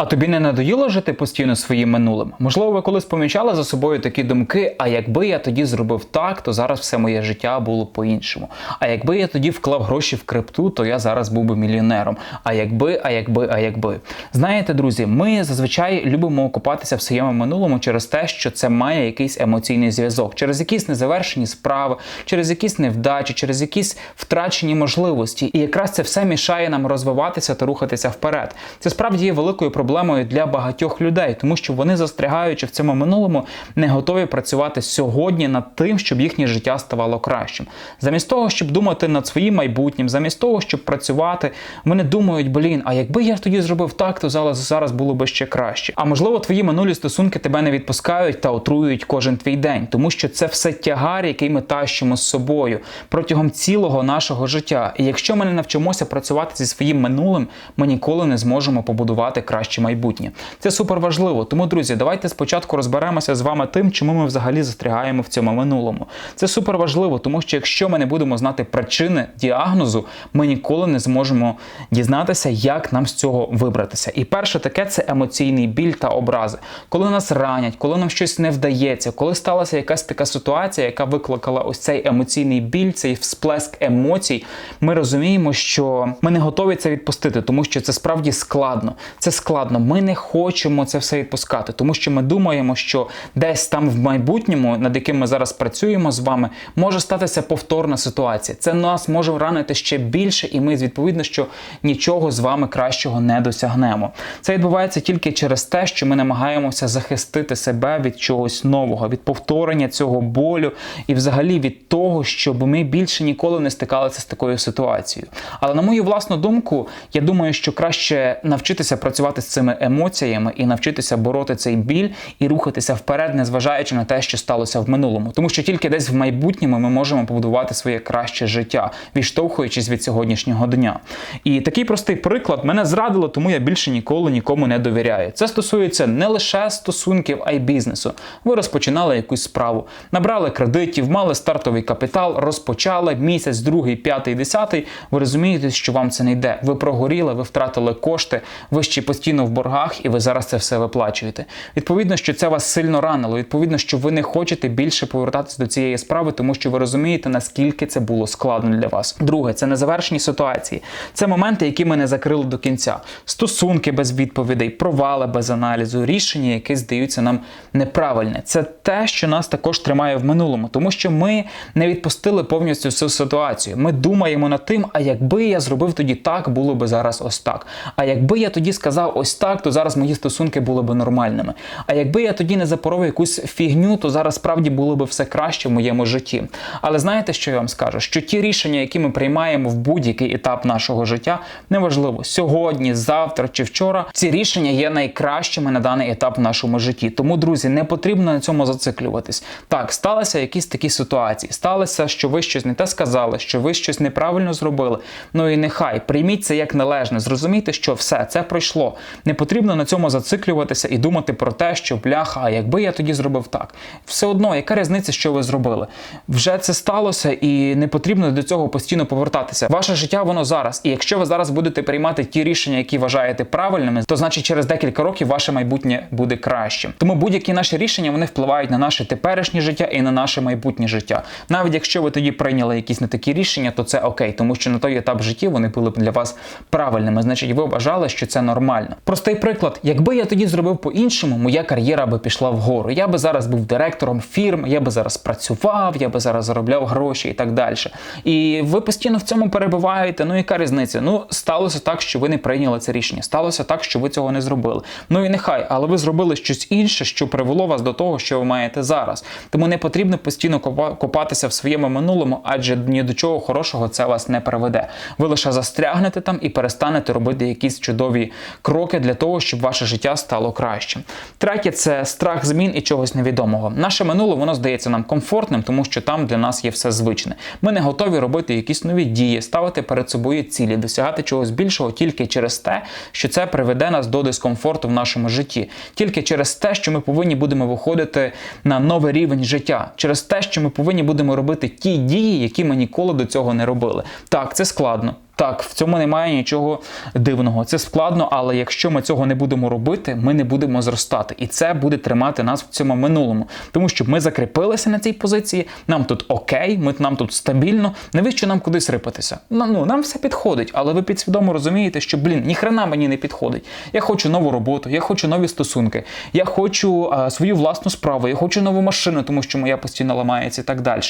А тобі не надоїло жити постійно своїм минулим? Можливо, ви колись помічали за собою такі думки, а якби я тоді зробив так, то зараз все моє життя було по-іншому. А якби я тоді вклав гроші в крипту, то я зараз був би мільйонером. А якби, а якби, а якби. Знаєте, друзі, ми зазвичай любимо копатися в своєму минулому через те, що це має якийсь емоційний зв'язок, через якісь незавершені справи, через якісь невдачі, через якісь втрачені можливості. І якраз це все мішає нам розвиватися та рухатися вперед. Це справді є великою проблемою для багатьох людей, тому що вони, застрягаючи в цьому минулому, не готові працювати сьогодні над тим, щоб їхнє життя ставало кращим. Замість того, щоб думати над своїм майбутнім, замість того, щоб працювати, вони думають, блін, а якби я тоді зробив так, то зараз, зараз було би ще краще. А можливо, твої минулі стосунки тебе не відпускають та отруюють кожен твій день, тому що це все тягар, який ми тащимо з собою протягом цілого нашого життя. І якщо ми не навчимося працювати зі своїм минулим, ми ніколи не зможемо побудувати краще майбутнє. Це супер важливо. Тому, друзі, давайте спочатку розберемося з вами тим, чому ми взагалі застрягаємо в цьому минулому. Це супер важливо, тому що якщо ми не будемо знати причини діагнозу, ми ніколи не зможемо дізнатися, як нам з цього вибратися. І перше таке це емоційний біль та образи. Коли нас ранять, коли нам щось не вдається, коли сталася якась така ситуація, яка викликала ось цей емоційний біль, цей всплеск емоцій, ми розуміємо, що ми не готові це відпустити, тому що це справді складно. Це складно. Ми не хочемо це все відпускати, тому що ми думаємо, що десь там в майбутньому, над яким ми зараз працюємо з вами, може статися повторна ситуація. Це нас може ранити ще більше, і ми відповідно, що нічого з вами кращого не досягнемо. Це відбувається тільки через те, що ми намагаємося захистити себе від чогось нового, від повторення цього болю і, взагалі, від того, щоб ми більше ніколи не стикалися з такою ситуацією. Але на мою власну думку, я думаю, що краще навчитися працювати з цими емоціями і навчитися бороти цей біль і рухатися вперед, незважаючи на те, що сталося в минулому, тому що тільки десь в майбутньому ми можемо побудувати своє краще життя, відштовхуючись від сьогоднішнього дня. І такий простий приклад мене зрадило, тому я більше ніколи нікому не довіряю. Це стосується не лише стосунків, а й бізнесу. Ви розпочинали якусь справу, набрали кредитів, мали стартовий капітал, розпочали місяць, другий, п'ятий, десятий. Ви розумієте, що вам це не йде. Ви прогоріли, ви втратили кошти, ви ще постійно в боргах, і ви зараз це все виплачуєте. Відповідно, що це вас сильно ранило. Відповідно, що ви не хочете більше повертатися до цієї справи, тому що ви розумієте, наскільки це було складно для вас. Друге, це незавершені ситуації. Це моменти, які ми не закрили до кінця. Стосунки без відповідей, провали без аналізу, рішення, які здаються нам неправильне. Це те, що нас також тримає в минулому, тому що ми не відпустили повністю цю ситуацію. Ми думаємо над тим, а якби я зробив тоді так, було би зараз ось так. А якби я тоді сказав ось так, то зараз мої стосунки були б нормальними. А якби я тоді не запоров якусь фігню, то зараз справді було б все краще в моєму житті. Але знаєте, що я вам скажу? Що ті рішення, які ми приймаємо в будь-який етап нашого життя, неважливо сьогодні, завтра чи вчора, ці рішення є найкращими на даний етап в нашому житті. Тому, друзі, не потрібно на цьому зациклюватись. Так, сталися якісь такі ситуації. Сталося, що ви щось не те сказали, що ви щось неправильно зробили. Ну і нехай прийміть це як належне. Зрозумійте, що все це пройшло. Не потрібно на цьому зациклюватися і думати про те, що бляха, а якби я тоді зробив так. Все одно, яка різниця, що ви зробили? Вже це сталося, і не потрібно до цього постійно повертатися. Ваше життя воно зараз. І якщо ви зараз будете приймати ті рішення, які вважаєте правильними, то значить через декілька років ваше майбутнє буде кращим. Тому будь-які наші рішення вони впливають на наше теперішнє життя і на наше майбутнє життя. Навіть якщо ви тоді прийняли якісь не такі рішення, то це окей, тому що на той етап житті вони були б для вас правильними. Значить, ви вважали, що це нормально. Простий приклад: якби я тоді зробив по-іншому, моя кар'єра би пішла вгору. Я би зараз був директором фірм, я би зараз працював, я би зараз заробляв гроші і так далі. І ви постійно в цьому перебуваєте. Ну яка різниця? Ну сталося так, що ви не прийняли це рішення. Сталося так, що ви цього не зробили. Ну і нехай, але ви зробили щось інше, що привело вас до того, що ви маєте зараз. Тому не потрібно постійно копа- копатися в своєму минулому, адже ні до чого хорошого це вас не приведе. Ви лише застрягнете там і перестанете робити якісь чудові кроки для того, щоб ваше життя стало кращим. Третє це страх змін і чогось невідомого. Наше минуле воно здається нам комфортним, тому що там для нас є все звичне. Ми не готові робити якісь нові дії, ставити перед собою цілі, досягати чогось більшого тільки через те, що це приведе нас до дискомфорту в нашому житті, тільки через те, що ми повинні будемо виходити на новий рівень життя, через те, що ми повинні будемо робити ті дії, які ми ніколи до цього не робили. Так, це складно. Так, в цьому немає нічого дивного. Це складно, але якщо ми цього не будемо робити, ми не будемо зростати. І це буде тримати нас в цьому минулому. Тому що ми закріпилися на цій позиції, нам тут окей, ми, нам тут стабільно. Навіщо нам кудись рипатися? Ну, нам все підходить, але ви підсвідомо розумієте, що блін, ніхрена мені не підходить. Я хочу нову роботу, я хочу нові стосунки, я хочу а, свою власну справу, я хочу нову машину, тому що моя постійно ламається і так далі.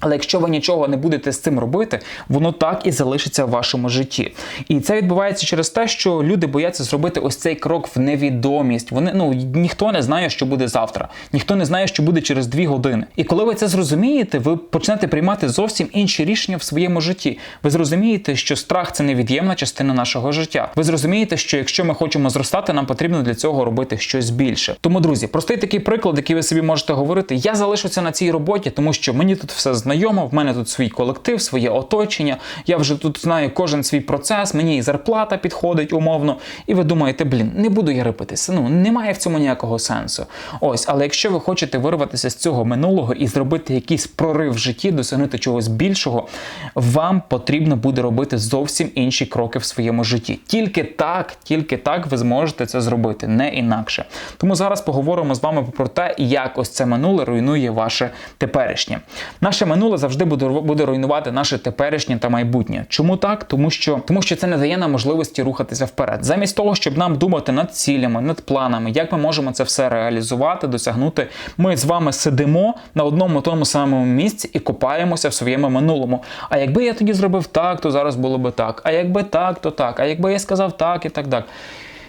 Але якщо ви нічого не будете з цим робити, воно так і залишиться в вашому житті. І це відбувається через те, що люди бояться зробити ось цей крок в невідомість. Вони ну ніхто не знає, що буде завтра, ніхто не знає, що буде через дві години. І коли ви це зрозумієте, ви почнете приймати зовсім інші рішення в своєму житті. Ви зрозумієте, що страх це невід'ємна частина нашого життя. Ви зрозумієте, що якщо ми хочемо зростати, нам потрібно для цього робити щось більше. Тому, друзі, простий такий приклад, який ви собі можете говорити: я залишуся на цій роботі, тому що мені тут все знайомо, в мене тут свій колектив, своє оточення. Я вже тут знаю кожен свій процес, мені і зарплата підходить умовно. І ви думаєте, блін, не буду я рипатися. Ну немає в цьому ніякого сенсу. Ось, але якщо ви хочете вирватися з цього минулого і зробити якийсь прорив в житті, досягнути чогось більшого, вам потрібно буде робити зовсім інші кроки в своєму житті. Тільки так, тільки так ви зможете це зробити, не інакше. Тому зараз поговоримо з вами про те, як ось це минуле руйнує ваше теперішнє. Наше минуле завжди буде буде руйнувати наше теперішнє та майбутнє. Чому так? Тому що тому що це не дає нам можливості рухатися вперед. Замість того, щоб нам думати над цілями, над планами, як ми можемо це все реалізувати, досягнути. Ми з вами сидимо на одному тому самому місці і копаємося в своєму минулому. А якби я тоді зробив так, то зараз було би так. А якби так, то так. А якби я сказав так і так далі.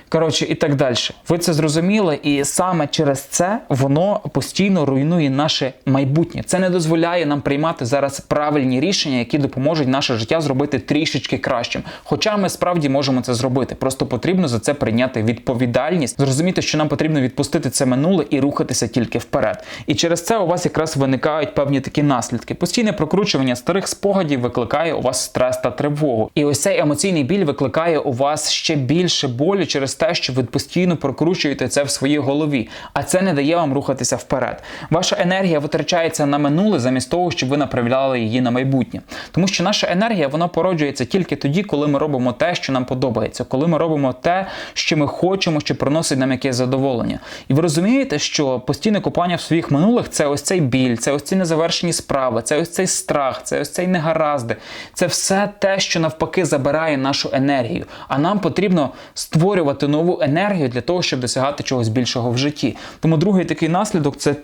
Коротше, і так далі. Ви це зрозуміли, і саме через це воно постійно руйнує наше майбутнє. Це не дозволяє нам приймати зараз правильні рішення, які допоможуть наше життя зробити трішечки кращим. Хоча ми справді можемо це зробити. Просто потрібно за це прийняти відповідальність, зрозуміти, що нам потрібно відпустити це минуле і рухатися тільки вперед. І через це у вас якраз виникають певні такі наслідки. Постійне прокручування старих спогадів викликає у вас стрес та тривогу. І ось цей емоційний біль викликає у вас ще більше болю через те, що ви постійно прокручуєте це в своїй голові, а це не дає вам рухатися вперед. Ваша енергія витрачається на минуле замість того, щоб ви направляли її на майбутнє. Тому що наша енергія вона породжується тільки тоді, коли ми робимо те, що нам подобається, коли ми робимо те, що ми хочемо, що приносить нам якесь задоволення. І ви розумієте, що постійне купання в своїх минулих це ось цей біль, це ось ці незавершені справи, це ось цей страх, це ось цей негаразди. Це все те, що навпаки забирає нашу енергію. А нам потрібно створювати нову енергію для того, щоб досягати чогось більшого в житті. Тому другий такий наслідок це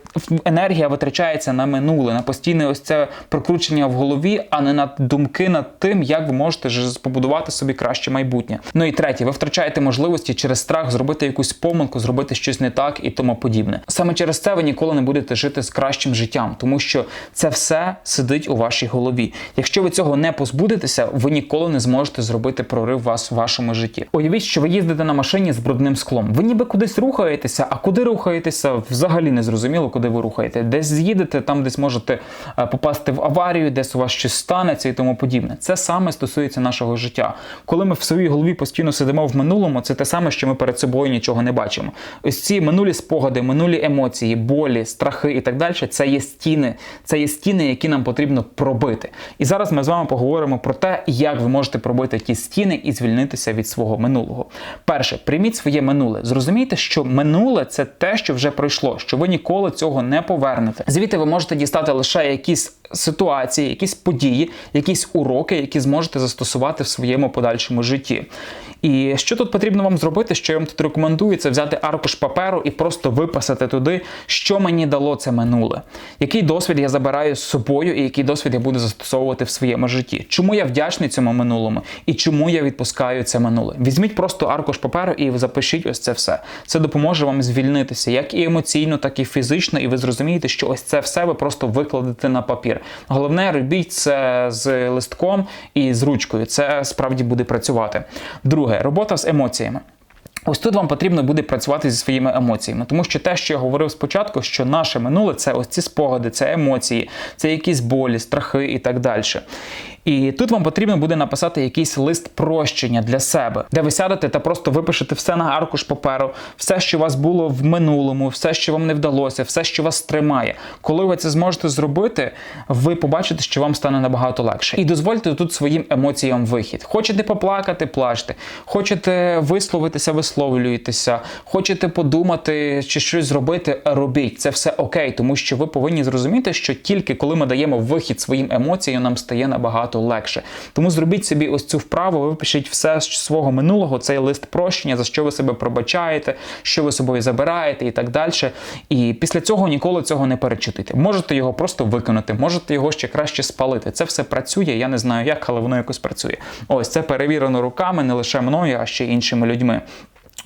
енергія витрачається на минуле, на постійне ось це прокручення в голові, а не на думки над тим, як ви можете побудувати собі краще майбутнє. Ну і третє, ви втрачаєте можливості через страх зробити якусь помилку, зробити щось не так і тому подібне. Саме через це ви ніколи не будете жити з кращим життям, тому що це все сидить у вашій голові. Якщо ви цього не позбудетеся, ви ніколи не зможете зробити прорив вас в вашому житті. Уявіть, що ви їздите на машині з брудним склом. Ви ніби кудись рухаєтеся, а куди рухаєтеся, взагалі не зрозуміло, куди ви рухаєте. Десь з'їдете, там десь можете е, попасти в аварію, десь у вас щось станеться і тому подібне. Це саме стосується нашого життя. Коли ми в своїй голові постійно сидимо в минулому, це те саме, що ми перед собою нічого не бачимо. Ось ці минулі спогади, минулі емоції, болі, страхи і так далі. Це є стіни, це є стіни, які нам потрібно пробити. І зараз ми з вами поговоримо про те, як ви можете пробити ті стіни і звільнитися від свого минулого. Перше, прийміть своє минуле. Зрозумійте, що минуле це те, що вже пройшло, що ви ніколи цього не повернете. Звідти ви можете дістати лише якісь ситуації, якісь події, якісь уроки, які зможете застосувати в своєму подальшому житті. І що тут потрібно вам зробити, що я вам тут рекомендую, це взяти аркуш паперу і просто виписати туди, що мені дало це минуле, який досвід я забираю з собою, і який досвід я буду застосовувати в своєму житті. Чому я вдячний цьому минулому і чому я відпускаю це минуле? Візьміть просто аркуш паперу і запишіть ось це все. Це допоможе вам звільнитися як і емоційно, так і фізично, і ви зрозумієте, що ось це все ви просто викладете на папір. Головне, робіть це з листком і з ручкою. Це справді буде працювати. Друге, робота з емоціями. Ось тут вам потрібно буде працювати зі своїми емоціями, тому що те, що я говорив спочатку, що наше минуле це ось ці спогади, це емоції, це якісь болі, страхи і так далі. І тут вам потрібно буде написати якийсь лист прощення для себе, де ви сядете та просто випишете все на аркуш паперу, все, що у вас було в минулому, все, що вам не вдалося, все, що вас тримає. Коли ви це зможете зробити, ви побачите, що вам стане набагато легше. І дозвольте тут своїм емоціям вихід. Хочете поплакати, плачте. Хочете висловитися, висловлюєтеся. Хочете подумати чи щось зробити, робіть. Це все окей, тому що ви повинні зрозуміти, що тільки коли ми даємо вихід своїм емоціям, нам стає набагато легше. Тому зробіть собі ось цю вправу, випишіть все з свого минулого, цей лист прощення, за що ви себе пробачаєте, що ви собою забираєте і так далі. І після цього ніколи цього не перечитайте. Можете його просто виконати, можете його ще краще спалити. Це все працює. Я не знаю як, але воно якось працює. Ось це перевірено руками, не лише мною, а ще іншими людьми.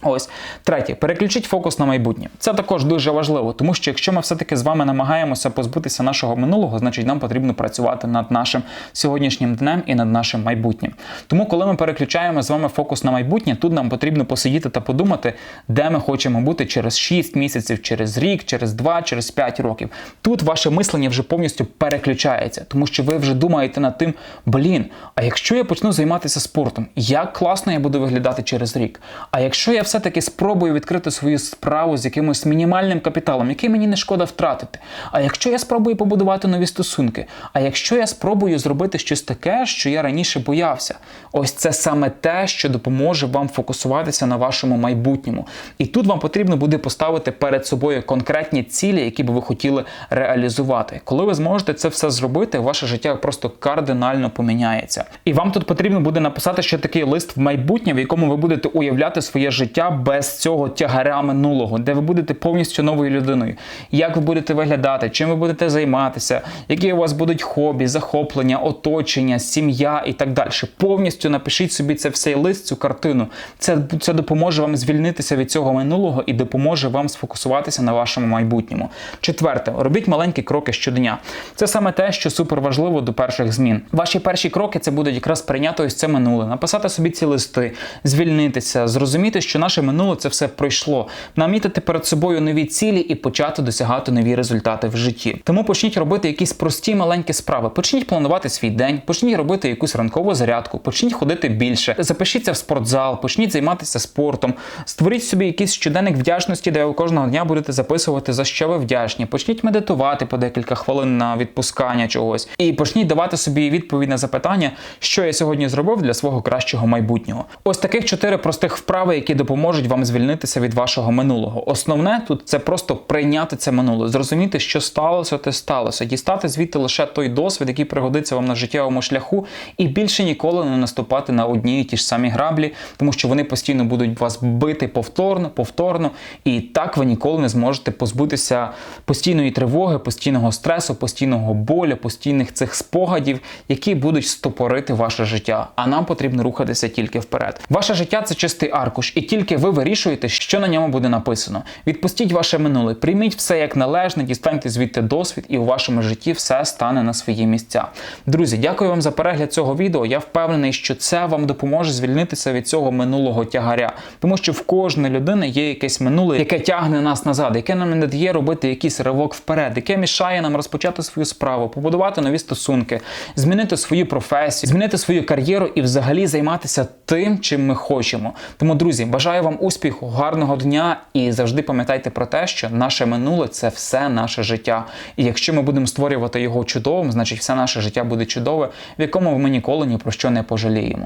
Ось третє, переключіть фокус на майбутнє. Це також дуже важливо, тому що якщо ми все-таки з вами намагаємося позбутися нашого минулого, значить нам потрібно працювати над нашим сьогоднішнім днем і над нашим майбутнім. Тому, коли ми переключаємо з вами фокус на майбутнє, тут нам потрібно посидіти та подумати, де ми хочемо бути через 6 місяців, через рік, через 2, через 5 років. Тут ваше мислення вже повністю переключається, тому що ви вже думаєте над тим, блін, а якщо я почну займатися спортом, як класно я буду виглядати через рік? А якщо я все-таки спробую відкрити свою справу з якимось мінімальним капіталом, який мені не шкода втратити. А якщо я спробую побудувати нові стосунки, а якщо я спробую зробити щось таке, що я раніше боявся, ось це саме те, що допоможе вам фокусуватися на вашому майбутньому. І тут вам потрібно буде поставити перед собою конкретні цілі, які би ви хотіли реалізувати. Коли ви зможете це все зробити, ваше життя просто кардинально поміняється. І вам тут потрібно буде написати ще такий лист в майбутнє, в якому ви будете уявляти своє життя без цього тягаря минулого, де ви будете повністю новою людиною. Як ви будете виглядати, чим ви будете займатися, які у вас будуть хобі, захоплення, оточення, сім'я і так далі. Повністю напишіть собі це все лист, цю картину. Це, це допоможе вам звільнитися від цього минулого і допоможе вам сфокусуватися на вашому майбутньому. Четверте, робіть маленькі кроки щодня. Це саме те, що супер важливо до перших змін. Ваші перші кроки це будуть якраз прийняти ось це минуле, написати собі ці листи, звільнитися, зрозуміти, що наше минуле це все пройшло, намітити перед собою нові цілі і почати досягати нові результати в житті. Тому почніть робити якісь прості маленькі справи. Почніть планувати свій день, почніть робити якусь ранкову зарядку, почніть ходити більше, запишіться в спортзал, почніть займатися спортом, створіть собі якийсь щоденник вдячності, де ви кожного дня будете записувати за що ви вдячні. Почніть медитувати по декілька хвилин на відпускання чогось, і почніть давати собі відповідь на запитання, що я сьогодні зробив для свого кращого майбутнього. Ось таких чотири простих вправи, які допоможуть вам звільнитися від вашого минулого. Основне тут це просто прийняти це минуле, зрозуміти, що сталося, те сталося, дістати звідти лише той досвід, який пригодиться вам на життєвому шляху, і більше ніколи не наступати на одні і ті ж самі граблі, тому що вони постійно будуть вас бити повторно, повторно, і так ви ніколи не зможете позбутися постійної тривоги, постійного стресу, постійного болю, постійних цих спогадів, які будуть стопорити ваше життя. А нам потрібно рухатися тільки вперед. Ваше життя це чистий аркуш, і тільки ви вирішуєте, що на ньому буде написано. Відпустіть ваше минуле, прийміть все як належне, дістаньте звідти досвід, і у вашому житті все стане на свої місця. Друзі, дякую вам за перегляд цього відео. Я впевнений, що це вам допоможе звільнитися від цього минулого тягаря, тому що в кожної людини є якесь минуле, яке тягне нас назад, яке нам не дає робити якийсь ривок вперед, яке мішає нам розпочати свою справу, побудувати нові стосунки, змінити свою професію, змінити свою кар'єру і взагалі займатися тим, чим ми хочемо. Тому, друзі, бажаю вам успіху, гарного дня і завжди пам'ятайте про те, що наше минуле це все наше життя. І якщо ми будемо створювати його чудовим, значить все наше життя буде чудове, в якому ми ніколи ні про що не пожаліємо.